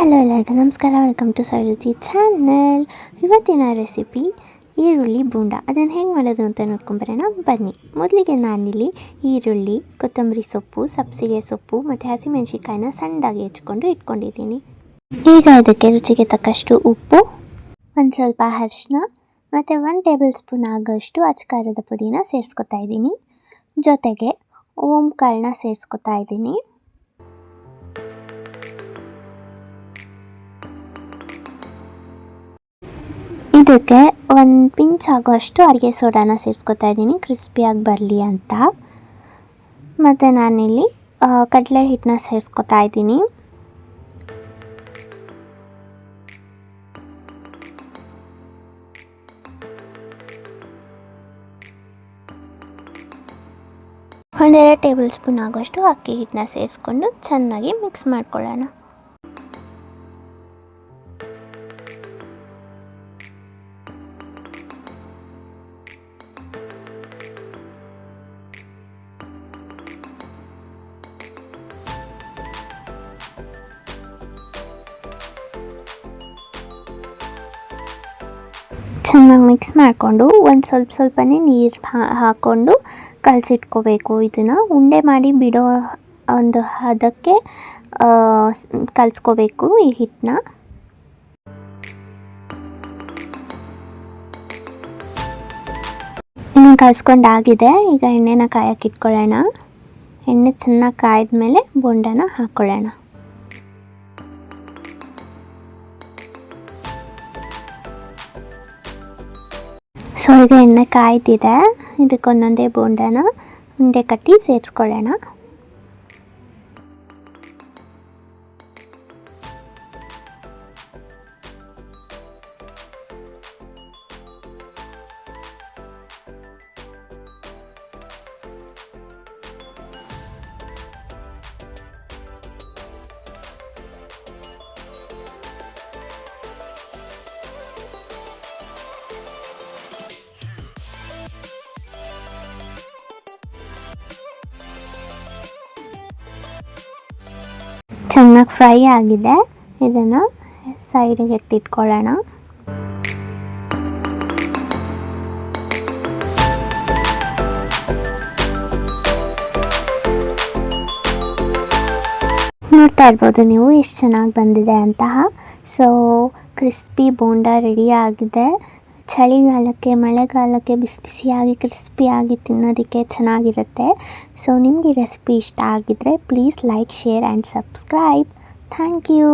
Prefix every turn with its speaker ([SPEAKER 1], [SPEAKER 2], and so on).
[SPEAKER 1] Hello ಎಲ್ಲರಿಗೂ ನಮಸ್ಕಾರ welcome to Saruchi channel ಇವತ್ತಿನ ರೆಸಿಪಿ ಈರುಳ್ಳಿ ಬೂಂಡ. ಅದನ್ನು ಹೆಂಗೆ ಮಾಡೋದು ಅಂತ ನೋಡ್ಕೊಂಬರೋಣ. ಬನ್ನಿ. ಮೊದಲಿಗೆ ನಾನಿಲ್ಲಿ ಈರುಳ್ಳಿ, ಕೊತ್ತಂಬರಿ ಸೊಪ್ಪು, ಸಬ್ಸಿಗೆ ಸೊಪ್ಪು ಮತ್ತು ಹಸಿಮೆಣಸಿಕಾಯಿನ ಸಣ್ಣದಾಗಿ ಹೆಚ್ಕೊಂಡು ಇಟ್ಕೊಂಡಿದ್ದೀನಿ. ಈಗ ಅದಕ್ಕೆ ರುಚಿಗೆ ತಕ್ಕಷ್ಟು ಉಪ್ಪು, ಒಂದು ಸ್ವಲ್ಪ ಅರಿಶಿನ ಮತ್ತು ಒಂದು ಟೇಬಲ್ ಸ್ಪೂನ್ ಆಗೋಷ್ಟು ಅಚ್ಕಾರದ ಪುಡಿನ ಸೇರಿಸ್ಕೊತಾ ಇದ್ದೀನಿ. ಜೊತೆಗೆ ಓಂ ಸೇರಿಸ್ಕೊತಾ ಇದ್ದೀನಿ. ಇದಕ್ಕೆ ಒಂದು ಪಿಂಚ್ ಆಗೋಷ್ಟು ಅಡುಗೆ ಸೋಡಾನ ಸೇರಿಸ್ಕೊತಾ ಇದ್ದೀನಿ ಕ್ರಿಸ್ಪಿಯಾಗಿ ಬರಲಿ ಅಂತ. ಮತ್ತು ನಾನಿಲ್ಲಿ ಕಡಲೆ ಹಿಟ್ಟನ್ನ ಸೇರಿಸ್ಕೊತಾ ಇದ್ದೀನಿ. ಒಂದೆರಡು ಟೇಬಲ್ ಸ್ಪೂನ್ ಆಗೋಷ್ಟು ಅಕ್ಕಿ ಹಿಟ್ಟನ್ನ ಸೇರಿಸ್ಕೊಂಡು ಚೆನ್ನಾಗಿ ಮಿಕ್ಸ್ ಮಾಡ್ಕೊಳ್ಳೋಣ. ಚೆನ್ನಾಗಿ ಮಿಕ್ಸ್ ಮಾಡಿಕೊಂಡು ಒಂದು ಸ್ವಲ್ಪ ಸ್ವಲ್ಪನೇ ನೀರು ಹಾಕ್ಕೊಂಡು ಕಲಸಿಟ್ಕೋಬೇಕು ಇದನ್ನು. ಉಂಡೆ ಮಾಡಿ ಬಿಡೋ ಒಂದು ಹದಕ್ಕೆ ಕಲಿಸ್ಕೋಬೇಕು ಈ ಹಿಟ್ಟನ್ನ ಇನ್ನು ಕಲಸ್ಕೊಂಡಾಗಿದೆ ಈಗ ಎಣ್ಣೆನ ಕಾಯಕ್ಕೆ ಇಟ್ಕೊಳ್ಳೋಣ. ಎಣ್ಣೆ ಚೆನ್ನಾಗಿ ಕಾಯ್ದ ಮೇಲೆ ಬೊಂಡನ ಹಾಕ್ಕೊಳ್ಳೋಣ ಸೊ ಈಗ ಎಣ್ಣೆ ಕಾಯ್ತಿದೆ. ಇದಕ್ಕೊಂದೊಂದೇ ಬೋಂಡನ ಉಂಡೆ ಕಟ್ಟಿ ಸೇರಿಸ್ಕೊಳ್ಳೋಣ. ಚೆನ್ನಾಗಿ ಫ್ರೈ ಆಗಿದೆ. ಇದನ್ನು ಸೈಡಿಗೆ ಎತ್ತಿಟ್ಕೊಳ್ಳೋಣ. ನೋಡ್ತಾ ಇರ್ಬೋದು ನೀವು ಎಷ್ಟು ಚೆನ್ನಾಗಿ ಬಂದಿದೆ ಅಂತಹ. ಸೊ ಕ್ರಿಸ್ಪಿ ಬೋಂಡ ರೆಡಿ ಆಗಿದೆ. ಚಳಿಗಾಲಕ್ಕೆ, ಮಳೆಗಾಲಕ್ಕೆ ಬಿಸಿ ಬಿಸಿಯಾಗಿ ಕ್ರಿಸ್ಪಿಯಾಗಿ ತಿನ್ನೋದಕ್ಕೆ ಚೆನ್ನಾಗಿರುತ್ತೆ. ಸೊ ನಿಮಗೆ ರೆಸಿಪಿ ಇಷ್ಟ ಆಗಿದ್ದರೆ please like share and subscribe thank you